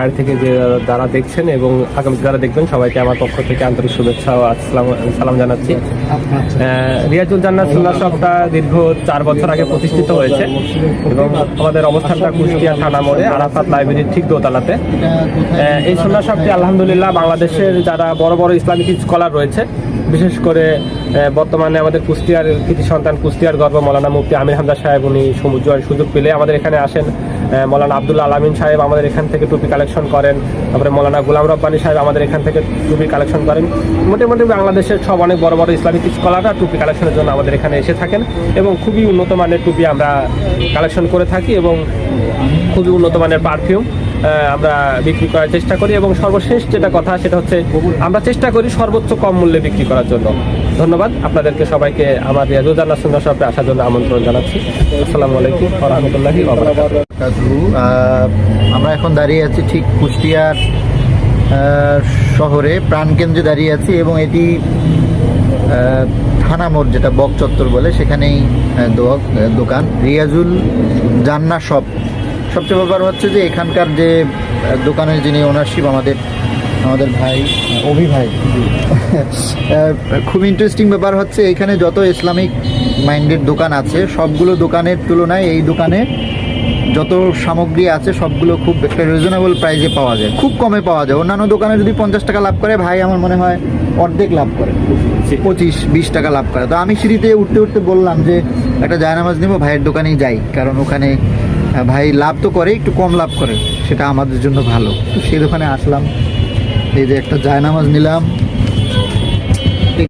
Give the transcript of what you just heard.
বাইরে থেকে যে যারা দেখছেন এবং আগামী যারা দেখবেন, সবাইকে আমার পক্ষ থেকে আন্তরিক শুভেচ্ছা ও আসসালাম, সালাম জানাচ্ছি। রিয়াজুল জান্নাত সুন্নাহ শপটা দীর্ঘ চার বছর আগে প্রতিষ্ঠিত হয়েছে এবং আমাদের অবস্থানটা কুষ্টিয়া থানা মোড়ে, আরাফাত লাইব্রেরির ঠিক দোতলাতে। এই সুন্নাহ শপটি আলহামদুলিল্লাহ বাংলাদেশের যারা বড় বড় ইসলামিক স্কলার রয়েছে বিশেষ করে বর্তমানে আমাদের কুষ্টিয়ার কৃতি সন্তান কুষ্টিয়ার গর্ব মৌলানা মুফতি আমির হামদা সাহেব, উনি সমুদ্র সুযোগ পেলে আমাদের এখানে আসেন। মৌলানা আব্দুল্লাহ আলামিন সাহেব আমাদের এখান থেকে টুপি কালেকশন করেন। তারপরে মৌলানা গুলাম রব্বানি সাহেব আমাদের এখান থেকে টুপি কালেকশন করেন। মোটামুটি বাংলাদেশের সব অনেক বড় বড় ইসলামিক স্কলাররা টুপি কালেকশনের জন্য আমাদের এখানে এসে থাকেন এবং খুবই উন্নত মানের টুপি আমরা কালেকশন করে থাকি এবং খুবই উন্নত মানের পারফিউম। আমরা বিক্রি করার চেষ্টা করি এবং সর্বশেষ যেটা কথা সেটা হচ্ছে আমরা চেষ্টা করি সর্বোচ্চ কম মূল্যে বিক্রি করার জন্য। ধন্যবাদ। আপনাদেরকে সবাইকে আমার রিয়াজুদ্দান্না সুন্দর শপে আসার জন্য আমন্ত্রণ জানাচ্ছি। আসসালামু আলাইকুম রহমতুল্লাহি আমরা এখন দাঁড়িয়ে আছি ঠিক কুষ্টিয়ার শহরে প্রাণকেন্দ্রে দাঁড়িয়ে আছি এবং এটি থানা মোড় যেটা বক চত্বর বলে সেখানেই দোকান। রিয়াজুল জান্না শপ। সবচেয়ে ব্যাপার হচ্ছে যে এখানকার যে দোকানের যিনি ওনারশিপ আমাদের আমাদের ভাই অভি ভাই খুব ইন্টারেস্টিং ব্যাপার হচ্ছে এখানে যত ইসলামিক মাইন্ডেড দোকান আছে সবগুলো দোকানের তুলনায় এই দোকানে যত সামগ্রী আছে সবগুলো খুব একটা রিজনেবল প্রাইসে পাওয়া যায়। খুব কমে পাওয়া যায়। অন্যান্য দোকানে যদি পঞ্চাশ টাকা লাভ করে ভাই আমার মনে হয় অর্ধেক লাভ করে। পঁচিশ বিশ টাকা লাভ করে। তো আমি সিঁড়িতে উঠতে উঠতে বললাম যে একটা জায়নামাজ নিব ভাইয়ের দোকানেই যাই। কারণ ওখানে ভাই, লাভ তো করে, একটু কম লাভ করে, সেটা আমাদের জন্য ভালো। তো সেই দোকানে আসলাম, এই যে একটা জায়নামাজ নিলাম